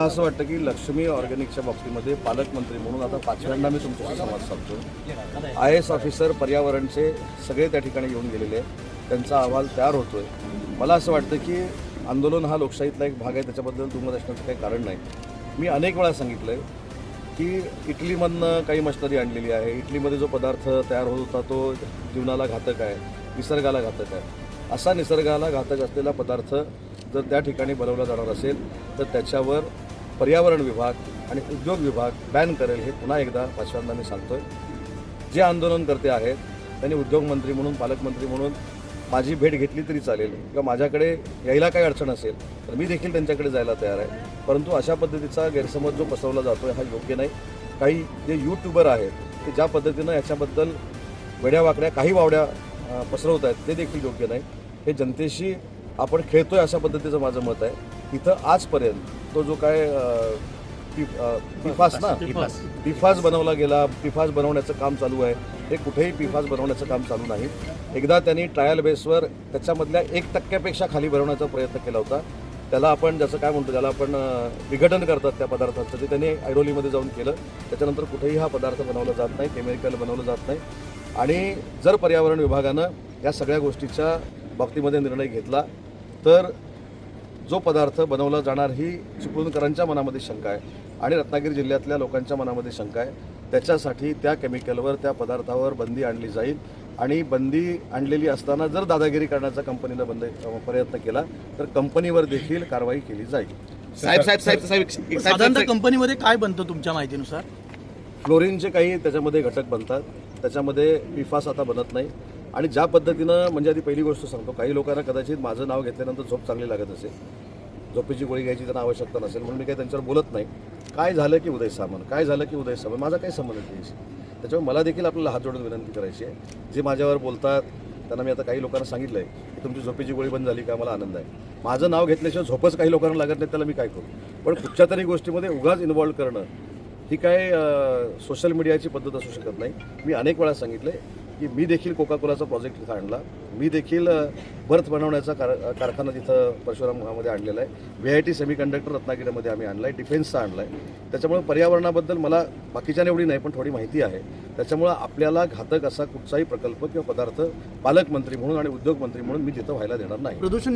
असं वाटतं की लक्ष्मी ऑर्गॅनिकच्या बाबतीमध्ये पालकमंत्री म्हणून आता पाचव्यांदा मी तुमच्याशी संवाद साधतो. आय एस ऑफिसर पर्यावरणचे सगळे त्या ठिकाणी येऊन गेलेले आहेत. त्यांचा अहवाल तयार होतोय. मला असं वाटतं की आंदोलन हा लोकशाहीतला एक भाग आहे त्याच्याबद्दल दुमत असण्याचं काही कारण नाही. मी अनेक वेळा सांगितलं आहे की इटलीमधनं काही मशनरी आणलेली आहे. इटलीमध्ये जो पदार्थ तयार होत होता तो जीवनाला घातक आहे निसर्गाला घातक आहे. असा निसर्गाला घातक असलेला पदार्थ जर त्या ठिकाणी बनवला जाणार असेल तर त्याच्यावर पर्यावरण विभाग आणि उद्योग विभाग बॅन करेल हे पुन्हा एकदा पाचव्यांदा मी सांगतोय. जे आंदोलनकर्ते आहेत त्यांनी उद्योगमंत्री म्हणून पालकमंत्री म्हणून माझी भेट घेतली तरी चालेल किंवा माझ्याकडे यायला काही अडचण असेल तर मी देखील त्यांच्याकडे जायला तयार आहे. परंतु अशा पद्धतीचा गैरसमज जो पसरवला जातो आहे हा योग्य नाही. काही जे यूट्यूबर आहेत ते ज्या पद्धतीनं याच्याबद्दल वेड्या वाकड्या काही वावड्या पसरवत आहेत ते देखील योग्य नाही. हे जनतेशी आपण खेळतोय अशा पद्धतीचं माझं मत आहे. इथं आजपर्यंत तो जो काय पिफास ना? पिफास. बनवला गेला पिफास बनवण्याचं काम चालू आहे. हे कुठेही पिफास बनवण्याचं काम चालू नाही. एकदा त्यांनी ट्रायल बेसवर त्याच्यामधल्या एक टक्क्यापेक्षा खाली बनवण्याचा प्रयत्न केला होता. त्याला आपण जसं काय म्हणतो ज्याला आपण विघटन करतात त्या पदार्थाचं ते त्यांनी ऐरोलीमध्ये जाऊन केलं. त्याच्यानंतर कुठेही हा पदार्थ बनवला जात नाही केमिकल बनवलं जात नाही. आणि जर पर्यावरण विभागानं या सगळ्या गोष्टीच्या बाबतीमध्ये निर्णय घेतला तर जो पदार्थ बनवला जाणार ही चिपळूणकरांच्या मनामध्ये शंका आहे आणि रत्नागिरी जिल्ह्यातल्या लोकांच्या मनामध्ये शंका आहे. त्याच्यासाठी त्या केमिकलवर त्या पदार्थावर बंदी आणली जाईल. आणि बंदी आणलेली असताना जर दादागिरी करण्याचा कंपनीनं बंद प्रयत्न केला तर कंपनीवर देखील कारवाई केली जाईल. साहेब साहेब साहेब साहेब एक- साधारणतः कंपनीमध्ये काय बनतं तुमच्या माहितीनुसार? फ्लोरिनचे काही त्याच्यामध्ये घटक बनतात. त्याच्यामध्ये पिफास आता बनत नाही. आणि ज्या पद्धतीनं म्हणजे आधी पहिली गोष्ट सांगतो काही लोकांना कदाचित माझं नाव घेतल्यानंतर झोप चांगली लागत असेल. झोपेची गोळी घ्यायची त्यांना आवश्यकता नसेल म्हणून मी काही त्यांच्यावर बोलत नाही. काय झालं की उदय सामंत? काय झालं की उदय सामंत? माझा काही संबंध नाही त्याच्याशी. त्याच्यामुळे मला देखील आपल्याला हात जोडून विनंती करायची आहे. जे माझ्यावर बोलतात त्यांना मी आता काही लोकांना सांगितलं आहे की तुमची झोपेची गोळी बंद झाली का? मला आनंद आहे. माझं नाव घेतल्याशिवाय झोपच काही लोकांना लागत नाही त्याला मी काय करू? पण कुठच्या तरी गोष्टीमध्ये उगाच इन्व्हॉल्व करणं ही काय सोशल मीडियाची पद्धत असू शकत नाही. मी अनेक वेळा सांगितलं की मी देखील कोका कोलाचा प्रोजेक्ट तिथं आणला. मी देखील बर्थ बनवण्याचा कार कारखाना तिथं परशुराममध्ये आणलेला आहे. व्ही आय टी सेमीकंडक्टर रत्नागिरीमध्ये आम्ही आणला आहे डिफेन्सचा आणला आहे त्याच्यामुळे पर्यावरणाबद्दल मला बाकीच्या एवढी नाही पण थोडी माहिती आहे. त्याच्यामुळं आपल्याला घातक असा कुठचाही प्रकल्प किंवा पदार्थ पालकमंत्री म्हणून आणि उद्योगमंत्री म्हणून मी तिथं व्हायला देणार नाही. प्रदूषण